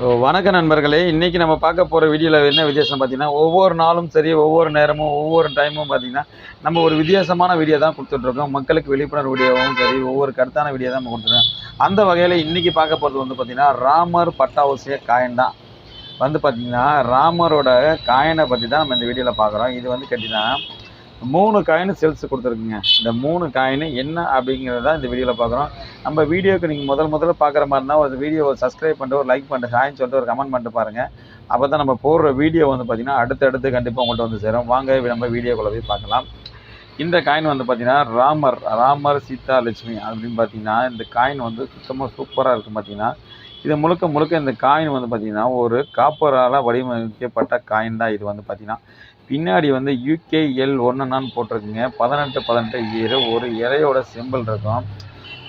வணக்க நண்பர்களே. இன்றைக்கி நம்ம பார்க்க போகிற வீடியோவில் என்ன வித்தியாசம் பார்த்தீங்கன்னா ஒவ்வொரு நாளும் சரி ஒவ்வொரு நேரமும் ஒவ்வொரு டைமும் பார்த்தீங்கன்னா நம்ம ஒரு வித்தியாசமான வீடியோ தான் கொடுத்துட்ருக்கோம் மக்களுக்கு விழிப்புணர்வு வீடியோவும் சரி ஒவ்வொரு கருத்தான வீடியோ தான் நம்ம கொடுத்துருக்கோம் அந்த வகையில் இன்றைக்கி பார்க்க போகிறது வந்து பார்த்திங்கன்னா ராமர் பட்டாவசிய காயின் தான். வந்து பார்த்திங்கன்னா ராமரோட காயினை பற்றி தான் நம்ம இந்த வீடியோவில் பார்க்குறோம். இது வந்து கேட்டிங்கன்னா மூணு காயின் சேல்ஸ் கொடுத்துருக்குங்க. இந்த மூணு காயின் என்ன அப்படிங்கிறத இந்த வீடியோவில் பார்க்குறோம். நம்ம வீடியோக்கு நீங்கள் முதல் முதல்ல பார்க்குற மாதிரினா ஒரு வீடியோவை சப்ஸ்கிரைப் பண்ணிட்டு ஒரு லைக் பண்ணிட்டு ஹாய்னு சொல்லிட்டு ஒரு கமெண்ட் பண்ணிட்டு பாருங்கள் அப்போ தான் நம்ம போடுற வீடியோ வந்து பார்த்திங்கன்னா அடுத்தடுத்து கண்டிப்பாக உங்கள்கிட்ட வந்து சேரும். வாங்க நம்ம வீடியோக்குள்ளே போய் பார்க்கலாம். இந்த காயின் வந்து பார்த்திங்கன்னா ராமர் ராமர் சீதா லட்சுமி அப்படின்னு பார்த்தீங்கன்னா இந்த காயின் வந்து சுத்தமாக சூப்பராக இருக்கும் பார்த்தீங்கன்னா இது முழுக்க முழுக்க இந்த காயின் வந்து பார்த்திங்கன்னா ஒரு காப்பரால் வடிவமைக்கப்பட்ட காயின் தான் இது வந்து பார்த்திங்கன்னா. பின்னாடி வந்து யூகேஎல் ஒன்றுனான்னு போட்டிருக்குங்க. பதினெட்டு பதினெட்டு இயர் ஒரு இலையோட சிம்பிள் இருக்கும்.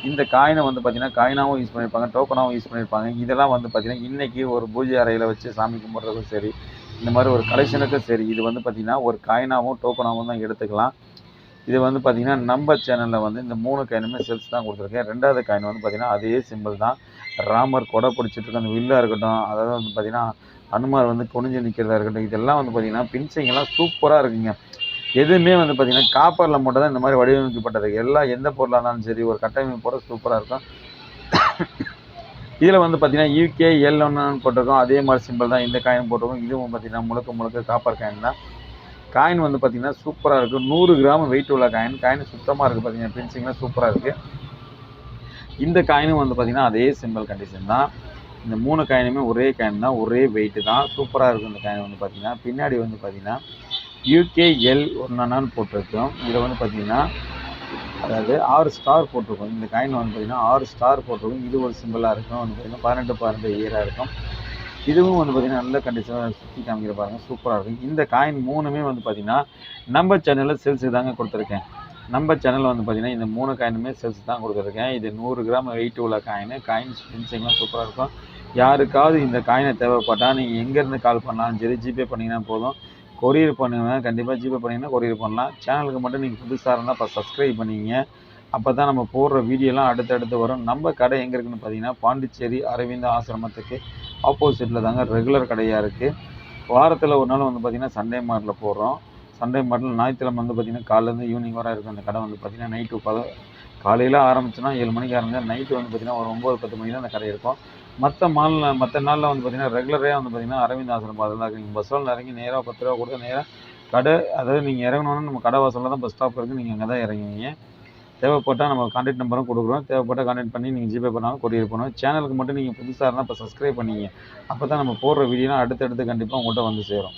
இந்த காயினை வந்து பார்த்திங்கன்னா காயினாகவும் யூஸ் பண்ணியிருப்பாங்க டோக்கனாகவும் யூஸ் பண்ணியிருப்பாங்க இதெல்லாம் வந்து பார்த்திங்கன்னா இன்றைக்கி ஒரு பூஜை அறையில் வச்சு சாமி கும்பிட்றதுக்கும் சரி இந்த மாதிரி ஒரு கலெக்ஷனுக்கும் சரி இது வந்து பார்த்திங்கன்னா ஒரு காயினாகவும் டோக்கனாகவும் தான் எடுத்துக்கலாம். இது வந்து பார்த்திங்கன்னா நம்ம சேனலில் வந்து இந்த மூணு காயினுமே செல்ஸ் தான் கொடுத்துருக்கேன். ரெண்டாவது காயின் வந்து பார்த்திங்கன்னா அதே சிம்பிள் தான். ராமர் கொடை பிடிச்சிட்டு இருக்க அந்த வில்லாக இருக்கட்டும் அதாவது வந்து பார்த்திங்கன்னா அனுமார் வந்து குனிஞ்சு நிற்கிறதா இருக்கட்டும் இதெல்லாம் வந்து பார்த்திங்கன்னா பின்சிங்கெல்லாம் சூப்பராக இருக்குங்க. எதுவுமே வந்து பார்த்திங்கன்னா காப்பரில் மட்டும் தான் இந்த மாதிரி வடிவமைக்கப்பட்டது. எல்லாம் எந்த பொருளாக இருந்தாலும் சரி ஒரு கட்டமைப்போட சூப்பராக இருக்கும். இதில் வந்து பார்த்திங்கன்னா யூகே எல் ஒன்று போட்டிருக்கோம். அதே மாதிரி சிம்பிள் தான் இந்த காயின் போட்டிருக்கோம். இதுவும் பார்த்திங்கன்னா முழுக்க முழுக்க காப்பர் காயின் தான். காயின் வந்து பார்த்திங்கன்னா சூப்பராக இருக்குது நூறு கிராம் வெயிட் உள்ள காயின் காயின் சுத்தமாக இருக்குது பார்த்திங்கன்னா பின்சிங்லாம் சூப்பராக இருக்குது இந்த காயினும் வந்து பார்த்திங்கன்னா அதே சிம்பிள் கண்டிஷன் தான். இந்த மூணு காயினுமே ஒரே காயின் தான் ஒரே வெயிட்டு தான். சூப்பராக இருக்கும் இந்த காயின் வந்து பார்த்திங்கன்னா பின்னாடி வந்து பார்த்திங்கன்னா யூகேஎல் ஒன்றான்னு போட்டிருக்கோம். இதில் வந்து பார்த்திங்கன்னா அதாவது ஆறு ஸ்டார் போட்டிருக்கோம். இந்த காயின் வந்து பார்த்திங்கன்னா ஆறு ஸ்டார் போட்டிருக்கோம். இது ஒரு சிம்பிளாக இருக்கும். வந்து பார்த்திங்கன்னா பன்னெண்டு பன்னெண்டு இயராக இருக்கும். இதுவும் வந்து பார்த்திங்கன்னா நல்ல கண்டிஷனாக சுற்றி காமிக்கிற பாருங்கள் சூப்பராக இருக்கும். இந்த காயின் மூணுமே வந்து பார்த்திங்கன்னா நம்ம சேனலில் சேல்ஸுக்கு தாங்க கொடுத்துருக்கேன். நம்ம சேனலில் வந்து பார்த்திங்கன்னா இந்த மூணு காயினுமே செல்ஸ் தான் கொடுத்துருக்கேன். இது நூறு கிராம் வெயிட் உள்ள காயின் காயின் ஃபினிஷிங்லாம் சூப்பராக இருக்கும். யாருக்காவது இந்த காயினை தேவைப்பட்டால் நீங்கள் எங்கேருந்து கால் பண்ணாலும் சரி ஜிபே பண்ணிங்கன்னா போதும். கொரியர் பண்ணுவேன் கண்டிப்பாக ஜிபே பண்ணிங்கன்னா கொரியர் பண்ணலாம். சேனலுக்கு மட்டும் நீங்கள் புதுசாக இருந்தால் இப்போ சப்ஸ்கிரைப் பண்ணிங்க. அப்போ தான் நம்ம போடுற வீடியோலாம் அடுத்தடுத்து வரும். நம்ம கடை எங்கே இருக்குன்னு பார்த்தீங்கன்னா பாண்டிச்சேரி அரவிந்த ஆசிரமத்துக்கு ஆப்போசிட்டில் தாங்க ரெகுலர் கடையாக இருக்குது வாரத்தில் ஒரு நாள் வந்து பார்த்திங்கன்னா சண்டே மார்ட்டில் போடுறோம். சண்டே மார்ட்டில் ஞாயிற்றுக்கிழமை வந்து பார்த்திங்கன்னா காலையிலேருந்து ஈவினிங் வர இருக்கும். அந்த கடை வந்து பார்த்திங்கன்னா நைட்டு பத காலையில் ஆரம்பிச்சுன்னா ஏழு மணிக்கு ஆரம்பிச்சா நைட்டு வந்து பார்த்திங்கன்னா ஒரு ஒம்பது பத்து மணிக்கு தான் அந்த கடை இருக்கும். மற்ற மாலில் மற்ற நாளில் வந்து பார்த்திங்கன்னா ரெகுலராக வந்து பார்த்திங்கன்னா அரவிந்த் ஆசிரம் அதில் தான் நீங்கள் பஸ்ஸில் இறங்கி நேராக பத்து ரூபா கொடுத்து நேராக கடை அதாவது நீங்கள் இறங்கணுன்னா நம்ம கடை வாசலில் தான் பஸ் ஸ்டாப் இருக்குது நீங்கள் அங்கே தான் இறங்குவீங்க. தேவைப்பட்டால் நம்ம கான்டாக்ட் நம்பரும் கொடுக்குறோம். தேவைப்பட்டால் கான்டாக்ட் பண்ணி நீங்கள் ஜிபே பண்ணாலும் கொரியர் பண்ணுவோம். சேனலுக்கு மட்டும் நீங்கள் புதுசாக இருந்தால் இப்போ சப்ஸ்கிரைப் பண்ணிங்க. அப்போ தான் நம்ம போடுற வீடியோலாம் அடுத்தடுத்து கண்டிப்பாக உங்கள்கிட்ட வந்து சேரும்.